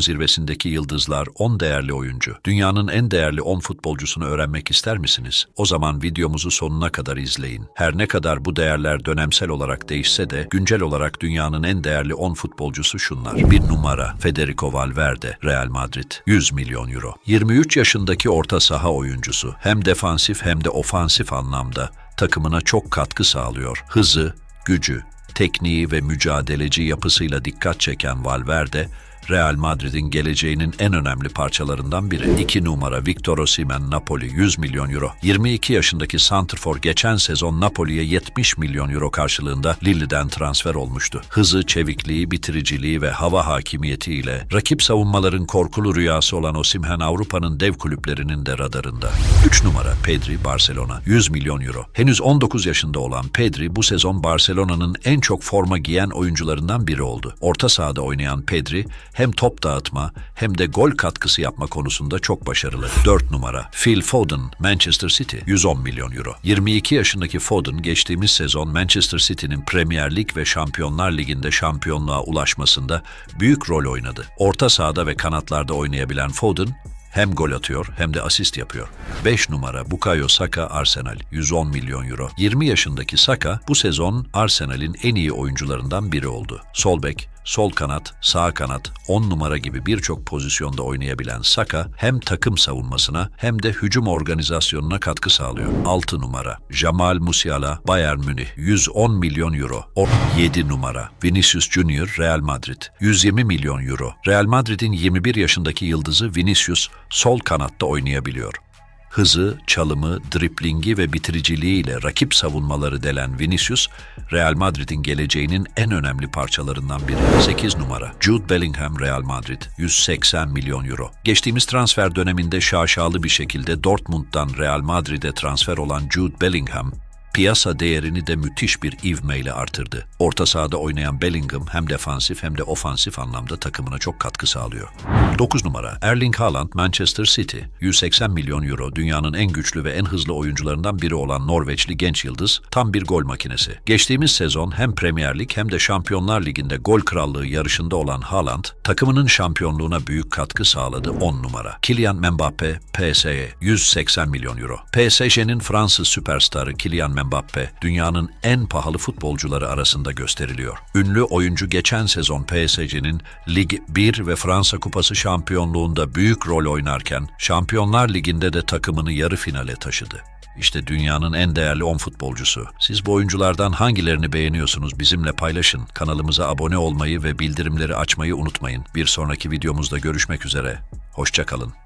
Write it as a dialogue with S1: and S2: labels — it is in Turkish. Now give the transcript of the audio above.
S1: zirvesindeki yıldızlar 10 değerli oyuncu. Dünyanın en değerli 10 futbolcusunu öğrenmek ister misiniz? O zaman videomuzu sonuna kadar izleyin. Her ne kadar bu değerler dönemsel olarak değişse de güncel olarak dünyanın en değerli 10 futbolcusu şunlar. 1 numara Federico Valverde, Real Madrid, 100 milyon euro. 23 yaşındaki orta saha oyuncusu. Hem defansif hem de ofansif anlamda takımına çok katkı sağlıyor. Hızı, gücü, tekniği ve mücadeleci yapısıyla dikkat çeken Valverde, Real Madrid'in geleceğinin en önemli parçalarından biri. 2 numara Victor Osimhen Napoli 100 milyon euro. 22 yaşındaki Santrfor geçen sezon Napoli'ye 70 milyon euro karşılığında Lille'den transfer olmuştu. Hızı, çevikliği, bitiriciliği ve hava hakimiyetiyle rakip savunmaların korkulu rüyası olan Osimhen Avrupa'nın dev kulüplerinin de radarında. 3 numara Pedri Barcelona 100 milyon euro. Henüz 19 yaşında olan Pedri bu sezon Barcelona'nın en çok forma giyen oyuncularından biri oldu. Orta sahada oynayan Pedri hem top dağıtma hem de gol katkısı yapma konusunda çok başarılı. 4 numara Phil Foden Manchester City 110 milyon euro. 22 yaşındaki Foden geçtiğimiz sezon Manchester City'nin Premier Lig ve Şampiyonlar Ligi'nde şampiyonluğa ulaşmasında büyük rol oynadı. Orta sahada ve kanatlarda oynayabilen Foden hem gol atıyor hem de asist yapıyor. 5 numara Bukayo Saka Arsenal 110 milyon euro. 20 yaşındaki Saka bu sezon Arsenal'in en iyi oyuncularından biri oldu. Sol bek, sol kanat, sağ kanat, 10 numara gibi birçok pozisyonda oynayabilen Saka hem takım savunmasına hem de hücum organizasyonuna katkı sağlıyor. 6 numara Jamal Musiala Bayern Münih 110 milyon euro. 7 numara Vinicius Junior Real Madrid 120 milyon euro. Real Madrid'in 21 yaşındaki yıldızı Vinicius sol kanatta oynayabiliyor. Hızı, çalımı, driplingi ve bitiriciliğiyle rakip savunmaları delen Vinicius, Real Madrid'in geleceğinin en önemli parçalarından biri. 8 numara Jude Bellingham Real Madrid 180 milyon euro. Geçtiğimiz transfer döneminde şaşalı bir şekilde Dortmund'dan Real Madrid'e transfer olan Jude Bellingham, piyasa değerini de müthiş bir ivmeyle artırdı. Orta sahada oynayan Bellingham hem defansif hem de ofansif anlamda takımına çok katkı sağlıyor. 9 numara Erling Haaland Manchester City 180 milyon euro dünyanın en güçlü ve en hızlı oyuncularından biri olan Norveçli genç yıldız tam bir gol makinesi. Geçtiğimiz sezon hem Premier Lig hem de Şampiyonlar Ligi'nde gol krallığı yarışında olan Haaland takımının şampiyonluğuna büyük katkı sağladı 10 numara. Kylian Mbappe PSG 180 milyon euro. PSG'nin Fransız süperstarı Kylian Mbappe dünyanın en pahalı futbolcuları arasında gösteriliyor. Ünlü oyuncu geçen sezon PSG'nin Lig 1 ve Fransa Kupası şampiyonluğunda büyük rol oynarken Şampiyonlar Ligi'nde de takımını yarı finale taşıdı. İşte dünyanın en değerli 10 futbolcusu. Siz bu oyunculardan hangilerini beğeniyorsunuz bizimle paylaşın. Kanalımıza abone olmayı ve bildirimleri açmayı unutmayın. Bir sonraki videomuzda görüşmek üzere. Hoşçakalın.